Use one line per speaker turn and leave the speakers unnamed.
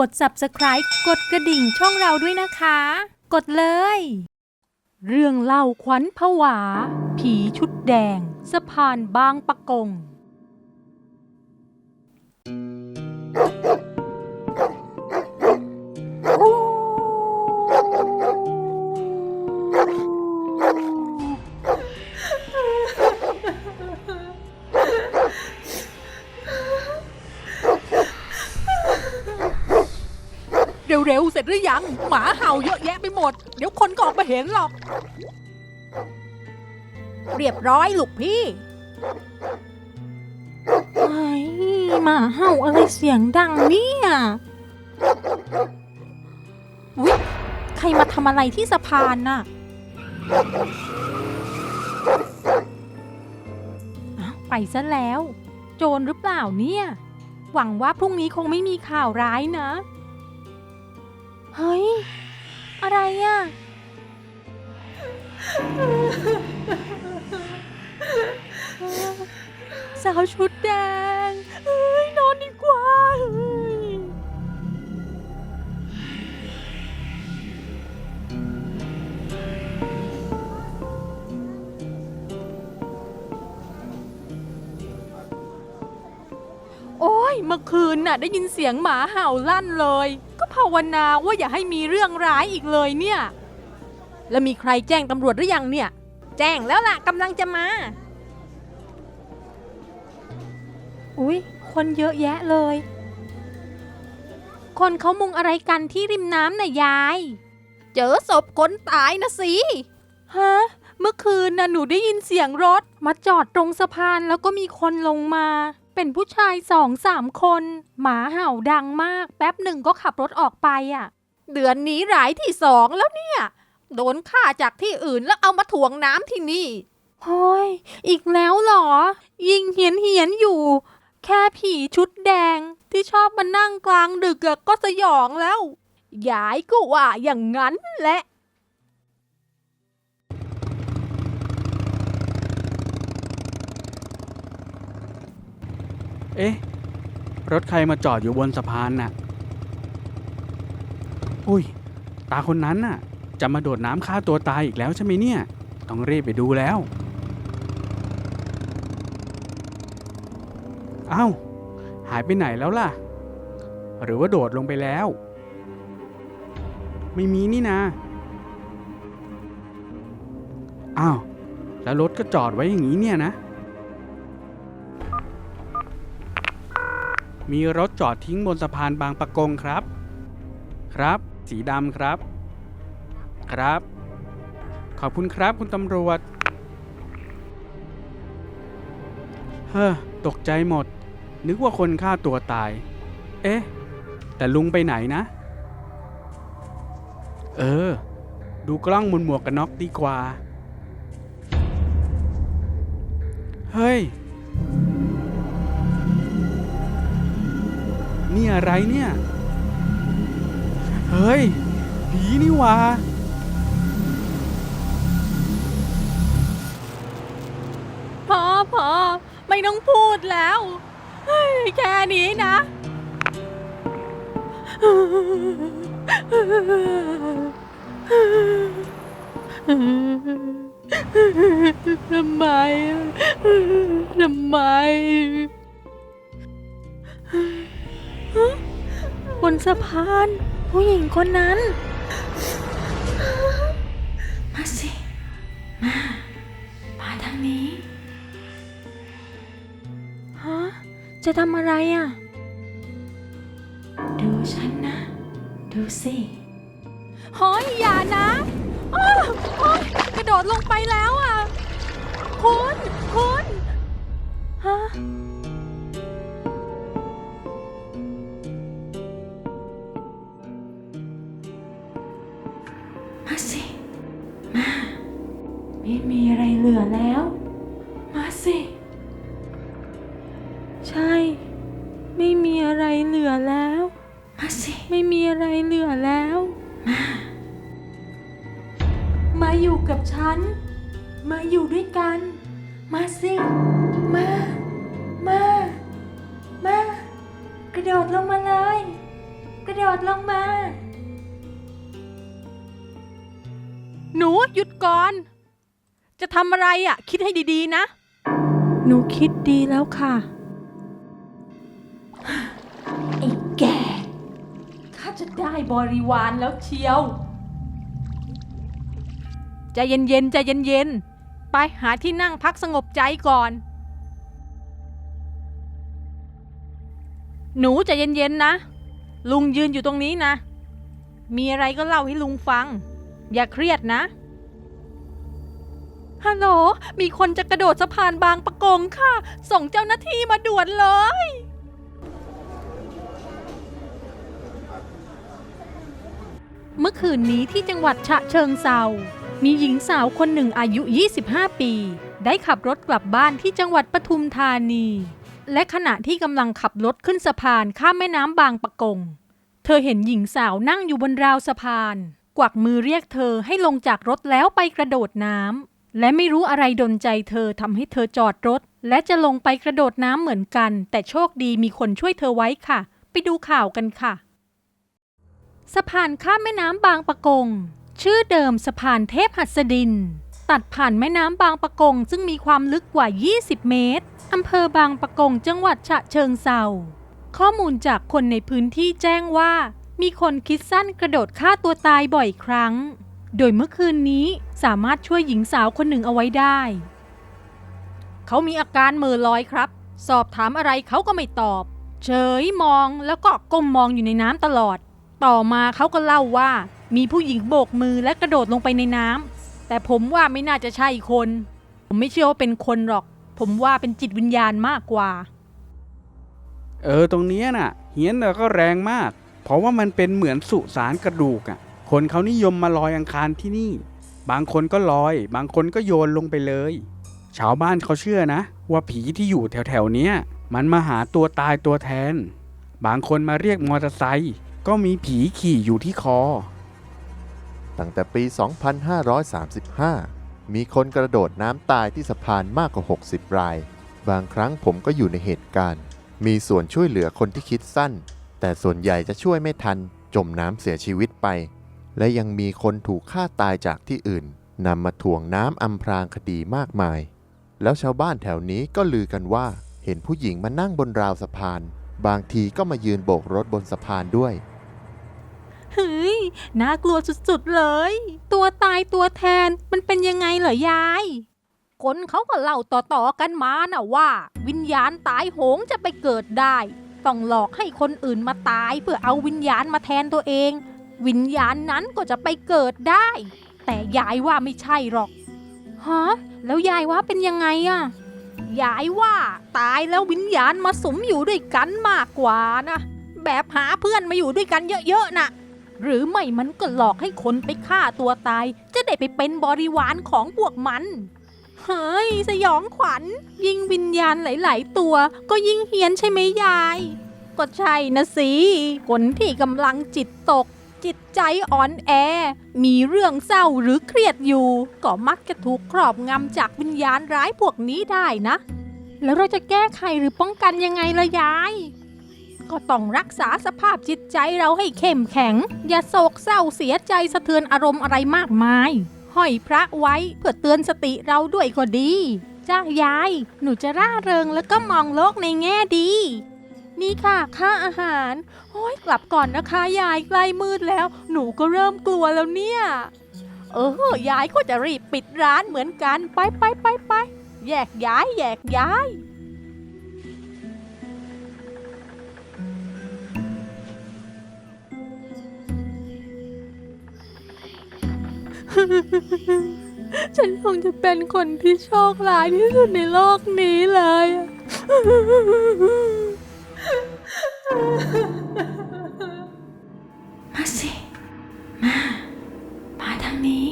กด subscribe กดกระดิ่งช่องเราด้วยนะคะ กดเลย เรื่องเล่าขวัญผวา ผีชุดแดง สะพานบางปะกง ร็วๆเสร็จหรือยัง หมาเห่าเยอะแยะไปหมด เดี๋ยวคนก็ออกมาเห็นหรอก เรียบร้อยลูกพี่ไอ้หมาเห่าอะไรเสียงดังเนี่ยอุ๊ยใครมาทำอะไรที่สะพานน่ะอ้าวไปซะแล้ว โจรหรือเปล่าเนี่ย หวังว่าพรุ่งนี้คงไม่มีข่าวร้ายนะ เฮ้ย อะไรอะ สาวชุดแดง เฮ้ย นอนดีกว่าเฮ้ยโอ้ย เมื่อคืนน่ะ ได้ยินเสียงหมาเห่าลั่นเลย ภาวนาว่าอย่าให้มีเรื่องร้ายอีกเลยเนี่ย แล้วมีใครแจ้งตำรวจหรือยังเนี่ย แจ้งแล้วล่ะกำลังจะมา อุ๊ย คนเยอะแยะเลย คนเขามุงอะไรกันที่ริมน้ำน่ะยาย เจอศพคนตายนะสิ ฮะ เมื่อคืนน่ะหนูได้ยินเสียงรถ มาจอดตรงสะพานแล้วก็มีคนลงมา เป็นผู้ชายสองสามคน หมาเห่าดังมาก แป๊บหนึ่งก็ขับรถออกไปอะ เดือนนี้รายที่สองแล้วเนี่ย โดนฆ่าจากที่อื่นแล้วเอามาถ่วงน้ำที่นี่โฮ้ยอีกแล้วเหรอ ยิงเหียนเหียนอยู่ แค่ผีชุดแดงที่ชอบมานั่งกลางดึกก็สยองแล้ว ยายก็ว่าอย่างนั้นแหละ
เอ๊ะ รถใครมาจอดอยู่บนสะพานน่ะ อุ้ย ตาคนนั้นน่ะ จะมาโดดน้ำฆ่าตัวตายอีกแล้วใช่ไหมเนี่ย ต้องรีบไปดูแล้ว เอ้า หายไปไหนแล้วล่ะ หรือว่าโดดลงไปแล้ว ไม่มีนี่นะอ้าว แล้วรถก็จอดไว้อย่างนี้เนี่ยนะ มีรถจอดทิ้งบนสะพานบางปะกงครับ ครับ สีดำครับ ครับ ขอบคุณครับคุณตำรวจ เฮ้อตกใจหมด นึกว่าคนฆ่าตัวตาย เอ๊ะ แต่ลุงไปไหนนะ เออ ดูกล้องบนหมวกกันน็อกดีกว่า เฮ้ย นี่อะไรเนี่ย เฮ้ย ผีนี่ว่า
พอพอไม่ต้องพูดแล้วเฮ้ยแค่นี้นะ ทำไม ทำไม ฮะบนสะพาน ผู้หญิงคนนั้น มาสิ มา มาทางนี้ ฮะ จะทำอะไรอะ ดูฉันนะ ดูสิเฮ้ยอย่านะอ้าวโอ๊ยกระโดดลงไปแล้วอะ คุณคุณ ไม่มีอะไรเหลือแล้ว มาสิ ไม่มีอะไรเหลือแล้ว มา มาอยู่กับฉัน มาอยู่ด้วยกัน มาสิ มา มา มา กระโดดลงมาเลย กระระโดดลงมา หนูหยุดก่อน จะทำอะไรอะ คิดให้ดีๆนะ หนูคิดดีแล้วค่ะ จะได้บริวารแล้วเชียวใจเย็นๆใจเย็นๆไปหาที่นั่งพักสงบใจก่อน หนูใจเย็นๆนะ ลุงยืนอยู่ตรงนี้นะ มีอะไรก็เล่าให้ลุงฟัง อย่าเครียดนะฮัลโหลมีคนจะกระโดดสะพานบางประกงค่ะ ส่งเจ้าหน้าที่มาด่วนเลย เมื่อคืนนี้ที่จังหวัดฉะเชิงเซา มีหญิงสาวคนหนึ่งอายุ 25 ปี ได้ขับรถกลับบ้านที่จังหวัดปทุมธานี และขณะที่กำลังขับรถขึ้นสะพานข้ามแม่น้ำบางปะกง เธอเห็นหญิงสาวนั่งอยู่บนราวสะพาน กวักมือเรียกเธอให้ลงจากรถแล้วไปกระโดดน้ำและไม่รู้อะไรดนใจเธอทำให้เธอจอดรถ และจะลงไปกระโดดน้ำเหมือนกัน แต่โชคดีมีคนช่วยเธอไว้ค่ะ ไปดูข่าวกันค่ะ สะพานข้ามแม่น้ำบางปะกง ชื่อเดิมสะพานเทพหัสดิน ตัดผ่านแม่น้ำบางปะกง ซึ่งมีความลึกกว่า 20 เมตรอำเภอบางปะกงจังหวัดฉะเชิงเซาข้อมูลจากคนในพื้นที่แจ้งว่า มีคนคิดสั้นกระโดดฆ่าตัวตายบ่อยครั้ง โดยเมื่อคืนนี้สามารถช่วยหญิงสาวคนหนึ่งเอาไว้ได้ เขามีอาการเมือลอยครับ สอบถามอะไรเขาก็ไม่ตอบ เฉยมองแล้วก็ก้มมองอยู่ในน้ำตลอด ต่อมาเขาก็เล่าว่า มีผู้หญิงโบกมือและกระโดดลงไปในน้ำแต่ผมว่าไม่น่าจะใช่คน ผมไม่เชื่อว่าเป็นคนหรอก ผมว่าเป็นจิตวิญญาณมากกว่า
เออตรงเนี้ยน่ะ เฮี้ยนแล้วก็แรงมาก เพราะว่ามันเป็นเหมือนสุสานกระดูกอะ่ะ คนเขานิยมมาลอยอังคารที่นี่ บางคนก็ลอย บางคนก็โยนลงไปเลย ชาวบ้านเขาเชื่อนะ ว่าผีที่อยู่แถวๆเนี้ยมันมาหาตัวตายตัวแทน บางคนมาเรียกมอเตอร์ไซค์ ก็มีผีขี่อยู่ที่คอ
ตั้งแต่ปี 2535 มีคนกระโดดน้ำตายที่สะพานมากกว่า 60 ราย บางครั้งผมก็อยู่ในเหตุการณ์ มีส่วนช่วยเหลือคนที่คิดสั้น แต่ส่วนใหญ่จะช่วยไม่ทัน จมน้ำเสียชีวิตไป และยังมีคนถูกฆ่าตายจากที่อื่นนำมาถ่วงน้ำอำพรางคดีมากมาย แล้วชาวบ้านแถวนี้ก็ลือกันว่า เห็นผู้หญิงมานั่งบนราวสะพาน บางทีก็มายืนโบกรถบนสะพานด้วย
เฮ้ย น่ากลัวสุดๆเลย ตัวตายตัวแทนมันเป็นยังไงเหรอยาย คนเขาก็เล่าต่อๆกันมานะว่า วิญญาณตายโหงจะไปเกิดได้ ต้องหลอกให้คนอื่นมาตายเพื่อเอาวิญญาณมาแทนตัวเอง วิญญาณนั้นก็จะไปเกิดได้ แต่ยายว่าไม่ใช่หรอกฮะแล้วยายว่าเป็นยังไงอะยายว่าตายแล้ววิญญาณมาสมอยู่ด้วยกันมากกว่านะ แบบหาเพื่อนมาอยู่ด้วยกันเยอะๆน่ะ หรือไม่มันก็หลอกให้คนไปฆ่าตัวตาย จะได้ไปเป็นบริวารของพวกมัน เฮ้ย สยองขวัญ ยิ่งวิญญาณหลาย ๆ ตัว ก็ยิ่งเฮี้ยนใช่ไหมยาย ก็ใช่นะสิคนที่กำลังจิตตก จิตใจอ่อนแอ มีเรื่องเศร้าหรือเครียดอยู่ ก็มักจะถูกครอบงำจากวิญญาณร้ายพวกนี้ได้นะ แล้วเราจะแก้ไขหรือป้องกันยังไงล่ะยาย ก็ต้องรักษาสภาพจิตใจเราให้เข้มแข็ง อย่าโศกเศร้าเสียใจสะเทือนอารมณ์อะไรมากมาย ห้อยพระไว้เพื่อเตือนสติเราด้วยก็ดี จ้ายาย หนูจะร่าเริงแล้วก็มองโลกในแง่ดี นี่ค่ะค่าอาหารโอ้ยกลับก่อนนะคะยายใกล้มืดแล้ว หนูก็เริ่มกลัวแล้วเนี่ย เออยายก็จะรีบปิดร้านเหมือนกันไปไปไปไปแยกย้ายแยกย้าย ฉันคงจะเป็นคนที่โชคร้ายที่สุดในโลกนี้เลย มาสิ มา มาทางนี้